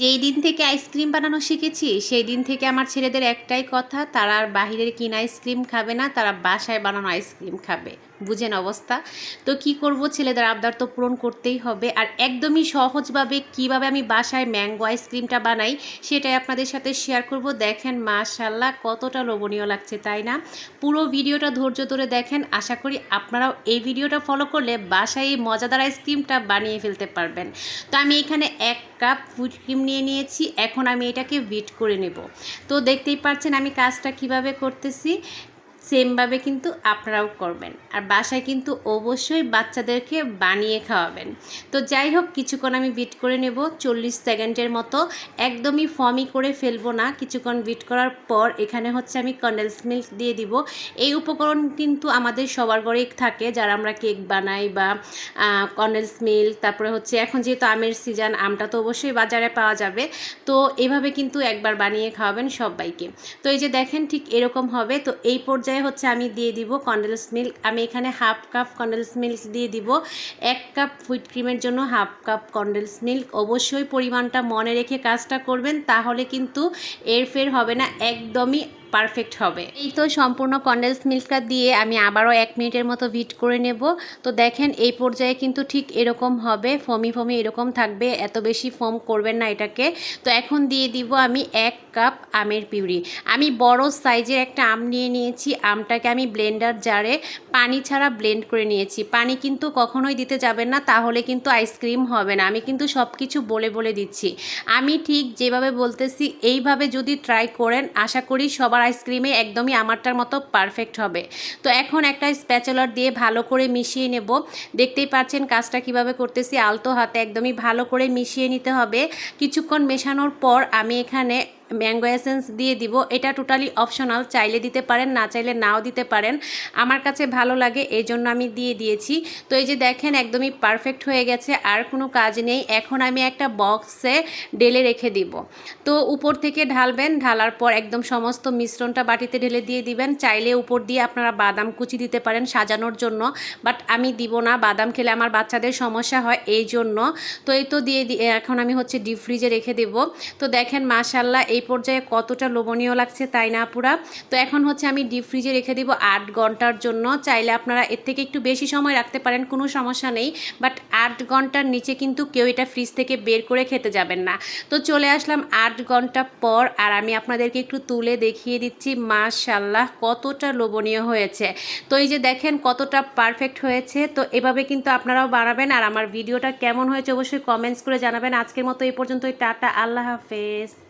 যেই দিন থেকে আইসক্রিম বানানো শিখেছি, সেই দিন থেকে আমার ছেলেদের একটাই কথা, তারা আর বাহিরের কিনা আইসক্রিম খাবে না, তারা বাসায় বানানো আইসক্রিম খাবে। বুঝেন অবস্থা। তো কি করব? ছেলেদের আবদার তো পূরণ করতেই হবে। আর একদমই সহজভাবে কীভাবে আমি বাসায় ম্যাঙ্গো আইসক্রিমটা বানাই, সেটাই আপনাদের সাথে শেয়ার করব। দেখেন মাশাল্লাহ কতটা লোভনীয় লাগছে, তাই না? পুরো ভিডিওটা ধৈর্য ধরে দেখেন। আশা করি আপনারাও এই ভিডিওটা ফলো করলে বাসায় এই মজাদার আইসক্রিমটা বানিয়ে ফেলতে পারবেন। তো আমি এখানে এক কাপ ফুড ক্রিম নিয়ে নিয়েছি। এখন আমি এটাকে বিট করে নেব। তো দেখতেই পাচ্ছেন আমি কাজটা কীভাবে করতেছি। সেমভাবে কিন্তু আপনারাও করবেন। আর বাসায় কিন্তু অবশ্যই বাচ্চাদেরকে বানিয়ে খাওয়াবেন। তো যাই হোক, কিছুক্ষণ আমি বিট করে নেব। চল্লিশ সেকেন্ডের মতো একদমই ফর্মি করে ফেলব না। কিছুক্ষণ বিট করার পর এখানে হচ্ছে আমি কন্ডেন্স মিল্ক দিয়ে দিব। এই উপকরণ কিন্তু আমাদের সবার ঘরেই থাকে। যারা আমরা কেক বানাই বা কন্ডেন্স মিল্ক তারপরে হচ্ছে এখন যেহেতু আমের সিজন আমটা তো অবশ্যই বাজারে পাওয়া যাবে। তো এভাবে কিন্তু একবার বানিয়ে খাওয়াবেন সবাইকে। তো এই যে দেখেন ঠিক এরকম হবে। তো এই পর্যায়ে হচ্ছে আমি দিয়ে দিব কন্ডেলস মিল্ক আমি এখানে হাফ কাপ কন্ডেলস মিল্ক দিয়ে দিব। এক কাপ হুইট ক্রিমের জন্য হাফ কাপ কন্ডেলস মিল্ক অবশ্যই পরিমাণটা মনে রেখে কাজটা করবেন, তাহলে কিন্তু এর ফের হবে না। একদমই পারফেক্ট হবে। এই তো সম্পূর্ণ কন্ডেন্স মিল্কটা দিয়ে আমি আবারও এক মিনিটের মতো ভিট করে নেব। তো দেখেন এই পর্যায়ে কিন্তু ঠিক এরকম হবে ফমি ফমি এরকম থাকবে, এত বেশি ফোম করবেন না এটাকে। তো এখন দিয়ে দিব আমি এক কাপ আমের পিউরি। আমি বড় সাইজের একটা আম নিয়ে নিয়েছি, আমটাকে আমি ব্লেন্ডার জারে পানি ছাড়া ব্লেন্ড করে নিয়েছি। পানি কিন্তু কখনোই দিতে যাবেন না, তাহলে কিন্তু আইসক্রিম হবে না। আমি কিন্তু সব কিছু বলে বলে দিচ্ছি। আমি ঠিক যেভাবে বলতেছি, এইভাবে যদি ট্রাই করেন, আশা করি সবার আইসক্রিমে একদমই আমারটার মতো পারফেক্ট হবে। তো এখন একটা স্প্যাচুলার দিয়ে ভালো করে মিশিয়ে নেব। দেখতেই পাচ্ছেন কাজটা কীভাবে করতেছি। আলতো হাতে একদমই ভালো করে মিশিয়ে নিতে হবে। কিছুক্ষণ মেশানোর পর আমি এখানে ম্যাঙ্গো এসেন্স দিয়ে দিব। এটা টোটালি অপশনাল চাইলে দিতে পারেন, না চাইলে নাও দিতে পারেন। আমার কাছে ভালো লাগে এই জন্য আমি দিয়ে দিয়েছি। তো এই যে দেখেন, একদমই পারফেক্ট হয়ে গেছে, আর কোনো কাজ নেই। এখন আমি একটা বক্সে ডেলে রেখে দিব। তো উপর থেকে ঢালবেন, ঢালার পর একদম সমস্ত মিশ্রণটা বাটিতে ঢেলে দিয়ে দিবেন। চাইলে উপর দিয়ে আপনারা বাদাম কুচি দিতে পারেন সাজানোর জন্য বাট আমি দিব না। বাদাম খেলে আমার বাচ্চাদের সমস্যা হয় এই জন্য তো এই তো দিয়ে এখন আমি হচ্ছে ডিপ ফ্রিজে রেখে দেব। তো দেখেন মাশাল্লাহ এই এই পর্যায়ে কতটা লোভনীয় লাগছে তাই না পুরা তো এখন হচ্ছে আমি ডিপ ফ্রিজে রেখে দিব আট ঘণ্টার জন্য। চাইলে আপনারা এর থেকে একটু বেশি সময় রাখতে পারেন, কোনো সমস্যা নেই। বাট আট ঘণ্টার নিচে কিন্তু কেউ এটা ফ্রিজ থেকে বের করে খেতে যাবেন না। তো চলে আসলাম আট ঘণ্টা পর, আর আমি আপনাদেরকে একটু তুলে দেখিয়ে দিচ্ছি মাশাল্লাহ কতটা লোভনীয় হয়েছে। তো এই যে দেখেন কতটা পারফেক্ট হয়েছে, তো এভাবে কিন্তু আপনারাও বানাবেন আর আমার ভিডিওটা কেমন হয়েছে অবশ্যই কমেন্টস করে জানাবেন। আজকের মতো এই পর্যন্তই, টাটা, আল্লাহ হাফেজ।